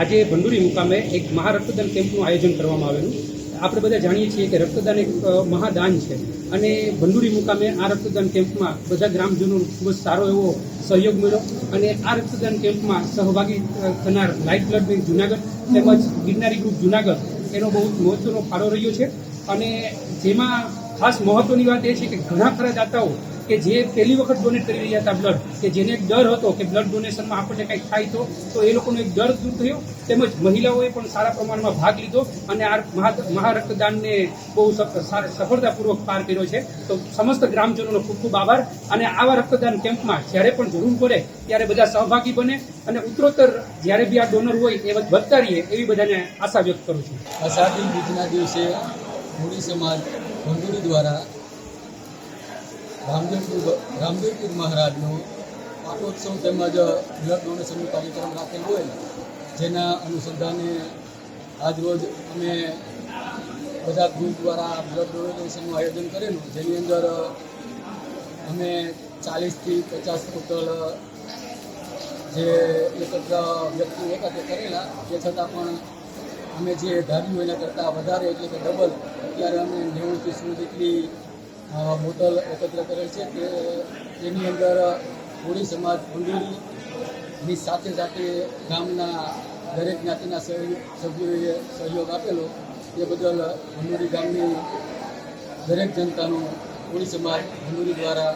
આજે ભંડુરી મુકામે એક મહારક્તદાન કેમ્પનું આયોજન કરવામાં આવેલું. આપણે બધા જાણીએ છીએ કે રક્તદાન એક મહાદાન છે. અને ભંડુરી મુકામે આ રક્તદાન કેમ્પમાં બધા ગ્રામજનો ખૂબ જ સારો એવો સહયોગ મળ્યો. અને આ રક્તદાન કેમ્પમાં સહભાગી થનાર લાઇટ બ્લડ બેંક જુનાગઢ તેમજ ગિરનારી ગ્રુપ જુનાગઢ એનો બહુ જ મહત્વનો ફાળો રહ્યો છે. અને જેમાં ખાસ મહત્વની વાત એ છે કે ઘણા ખરા દાતાઓ કે જે પહેલી વખત ડોનેટ કરી રહ્યા હતા બ્લડ કે જેને ડર હતો કે બ્લડ ડોનેશનમાં આપણને કંઈક થાય તો તો એ લોકોનો એક ડર દૂર થયો. તેમજ મહિલાઓએ પણ સારા પ્રમાણમાં ભાગ લીધો અને આ મહા, મહારક્તદાનને બહુ સફળતાપૂર્વક પાર કર્યો છે. તો સમસ્ત ગ્રામજનોનો ખૂબ ખૂબ આભાર. અને આવા રક્તદાન કેમ્પમાં જ્યારે પણ જરૂર પડે, ત્યારે બધા સહભાગી બને અને ઉત્તરોત્તર જ્યારે બી આ ડોનર હોય, એ વધતા રહીએ એવી બધાને આશા વ્યક્ત કરું છું. આઝાદી બીજના દિવસે સમાજ દ્વારા રામદેવપુર રામદેવપુર મહારાજનો પાટોત્સવ તેમજ બ્લડ ડોનેશનનો કાર્યક્રમ રાખેલ હોય, જેના અનુસંધાને આજરોજ અમે બધા ગ્રુપ દ્વારા બ્લડ ડોનેશનનું આયોજન કરેલું, જેની અંદર અમે ચાલીસથી પચાસ ટોટલ જે એકત્ર વ્યક્તિ એકત્ર કરેલા તે છતાં પણ અમે જે ધાર્યું એના કરતાં વધારે, એટલે કે ડબલ અત્યારે અમે નેવું સો જેટલી બોટલ એકત્ર કરેલ છે તે તેની અંદર કોળી સમાજ ભંડોરીની સાથે સાથે ગામના દરેક જ્ઞાતિના સભ્યોએ સહયોગ આપેલો. તે બદલ ભંડોરી ગામની દરેક જનતાનો કોળી સમાજ ભંડોરી દ્વારા